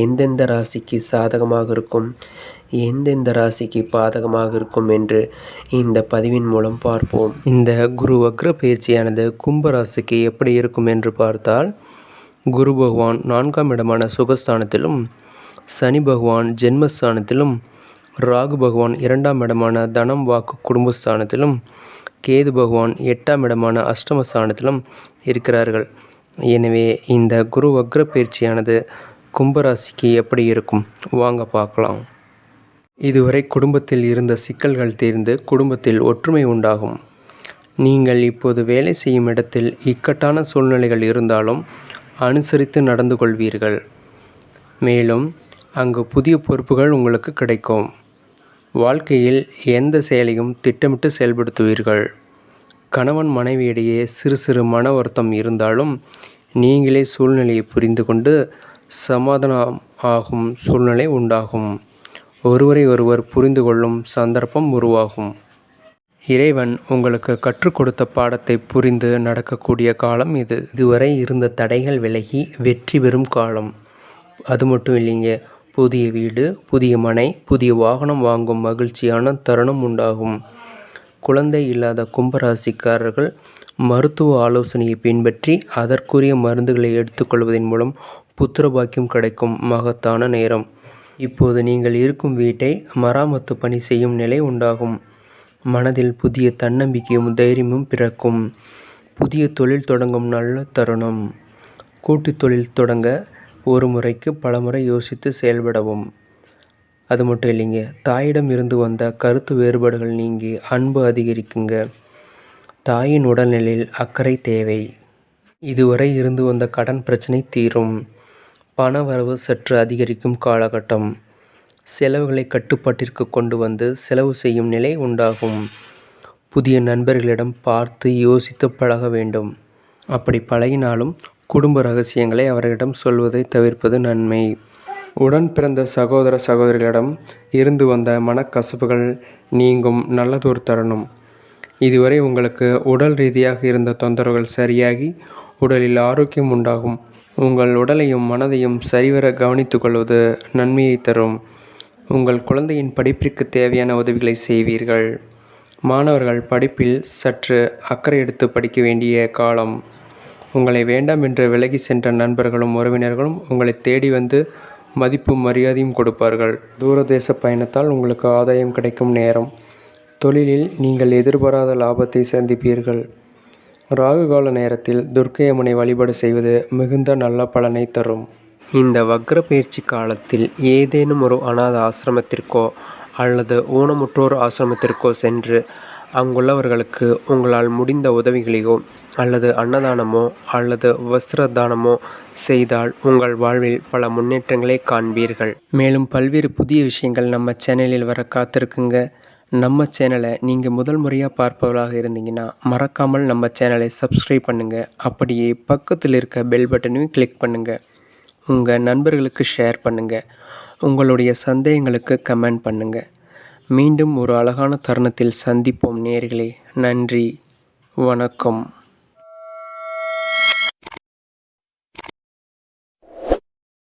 எந்தெந்த ராசிக்கு சாதகமாக இருக்கும் எந்தெந்த ராசிக்கு பாதகமாக இருக்கும் என்று இந்த பதிவின் மூலம் பார்ப்போம். இந்த குரு வக்ர பயிற்சியானது கும்ப ராசிக்கு எப்படி இருக்கும் என்று பார்த்தால் குரு பகவான் நான்காம் இடமான சுகஸ்தானத்திலும் சனி பகவான் ஜென்மஸ்தானத்திலும் ராகு பகவான் இரண்டாம் இடமான தனம் வாக்கு குடும்பஸ்தானத்திலும் கேது பகவான் எட்டாம் இடமான அஷ்டமஸ்தானத்திலும் இருக்கிறார்கள். எனவே இந்த குரு வக்ர பயிற்சியானது கும்பராசிக்கு எப்படி இருக்கும்? வாங்க பார்க்கலாம். இதுவரை குடும்பத்தில் இருந்த சிக்கல்கள் தீர்ந்து குடும்பத்தில் ஒற்றுமை உண்டாகும். நீங்கள் இப்போது வேலை செய்யும் இடத்தில் இக்கட்டான சூழ்நிலைகள் இருந்தாலும் அனுசரித்து நடந்து கொள்வீர்கள். மேலும் அங்கு புதிய பொறுப்புகள் உங்களுக்கு கிடைக்கும். வாழ்க்கையில் எந்த செயலையும் திட்டமிட்டு செயல்படுத்துவீர்கள். கணவன் மனைவியிடையே சிறு சிறு மன வருத்தம் இருந்தாலும் நீங்களே சூழ்நிலையை புரிந்து கொண்டு சமாதானம் ஆகும் சூழ்நிலை உண்டாகும். ஒருவரை ஒருவர் புரிந்து கொள்ளும் சந்தர்ப்பம் உருவாகும். இறைவன் உங்களுக்கு கற்றுக் கொடுத்த பாடத்தை புரிந்து நடக்கக்கூடிய காலம் இது. இதுவரை இருந்த தடைகள் விலகி வெற்றி பெறும் காலம். அது மட்டும் இல்லைங்க புதிய வீடு புதிய மனை புதிய வாகனம் வாங்கும் மகிழ்ச்சியான தருணம் உண்டாகும். குழந்தை இல்லாத கும்பராசிக்காரர்கள் மருத்துவ ஆலோசனையை பின்பற்றி அதற்குரிய மருந்துகளை எடுத்துக்கொள்வதன் மூலம் புத்திர பாக்கியம் கிடைக்கும் மகத்தான நேரம். இப்போது நீங்கள் இருக்கும் வீட்டை மராமத்து பணி செய்யும் நிலை உண்டாகும். மனதில் புதிய தன்னம்பிக்கையும் தைரியமும் பிறக்கும். புதிய தொழில் தொடங்கும் நல்ல தருணம். கூட்டு தொழில் தொடங்க ஒரு முறைக்கு பலமுறை யோசித்து செயல்படவும். அது மட்டும் இல்லைங்க தாயிடம் இருந்து வந்த கருத்து வேறுபாடுகள் நீங்கி அன்பு அதிகரிக்குங்க. தாயின் உடல்நிலையில் அக்கறை தேவை. இதுவரை இருந்து வந்த கடன் பிரச்சனை தீரும். பண வரவு சற்று அதிகரிக்கும் காலகட்டம். செலவுகளை கட்டுப்பாட்டிற்கு கொண்டு வந்து செலவு செய்யும் நிலை உண்டாகும். புதிய நண்பர்களிடம் பார்த்து யோசித்து பழக வேண்டும். அப்படி பழகினாலும் குடும்ப ரகசியங்களை அவர்களிடம் சொல்வதை தவிர்ப்பது நன்மை. உடன் பிறந்த சகோதர சகோதரிகளிடம் இருந்து வந்த மனக்கசப்புகள் நீங்கும் நல்லதொரு தருணம். இதுவரை உங்களுக்கு உடல் ரீதியாக இருந்த தொந்தரவுகள் சரியாகி உடலில் ஆரோக்கியம் உண்டாகும். உங்கள் உடலையும் மனதையும் சரிவர கவனித்துக்கொள்வது நன்மையை தரும். உங்கள் குழந்தையின் படிப்பிற்கு தேவையான உதவிகளை செய்வீர்கள். மாணவர்கள் படிப்பில் சற்று அக்கறை எடுத்து படிக்க வேண்டிய காலம். உங்களை வேண்டாம் என்று விலகி சென்ற நண்பர்களும் உறவினர்களும் உங்களை தேடி வந்து மதிப்பும் மரியாதையும் கொடுப்பார்கள். தூரதேச பயணத்தால் உங்களுக்கு ஆதாயம் கிடைக்கும் நேரம். தொழிலில் நீங்கள் எதிர்பாராத லாபத்தை சந்திப்பீர்கள். ராகுகால நேரத்தில் துர்க்கை அம்மனை வழிபாடு செய்வது மிகுந்த நல்ல பலனை தரும். இந்த வக்ர பயிற்சி காலத்தில் ஏதேனும் ஒரு அநாத ஆசிரமத்திற்கோ அல்லது ஊனமுற்றோர் ஆசிரமத்திற்கோ சென்று அங்குள்ளவர்களுக்கு உங்களால் முடிந்த உதவிகளையோ அல்லது அன்னதானமோ அல்லது வஸ்திர தானமோ செய்தால் உங்கள் வாழ்வில் பல முன்னேற்றங்களை காண்பீர்கள். மேலும் பல்வேறு புதிய விஷயங்கள் நம்ம சேனலில் வர காத்திருக்குங்க. நம்ம சேனலை நீங்கள் முதல் முறையாக பார்ப்பவர்களாக இருந்தீங்கன்னா மறக்காமல் நம்ம சேனலை சப்ஸ்கிரைப் பண்ணுங்கள் அப்படியே பக்கத்தில் இருக்க பெல் பட்டனையும் கிளிக் பண்ணுங்கள் உங்கள் நண்பர்களுக்கு ஷேர் பண்ணுங்கள் உங்களுடைய சந்தேகங்களுக்கு கமெண்ட் பண்ணுங்கள் மீண்டும் ஒரு அழகான தருணத்தில் சந்திப்போம் நேர்களே. நன்றி. வணக்கம்.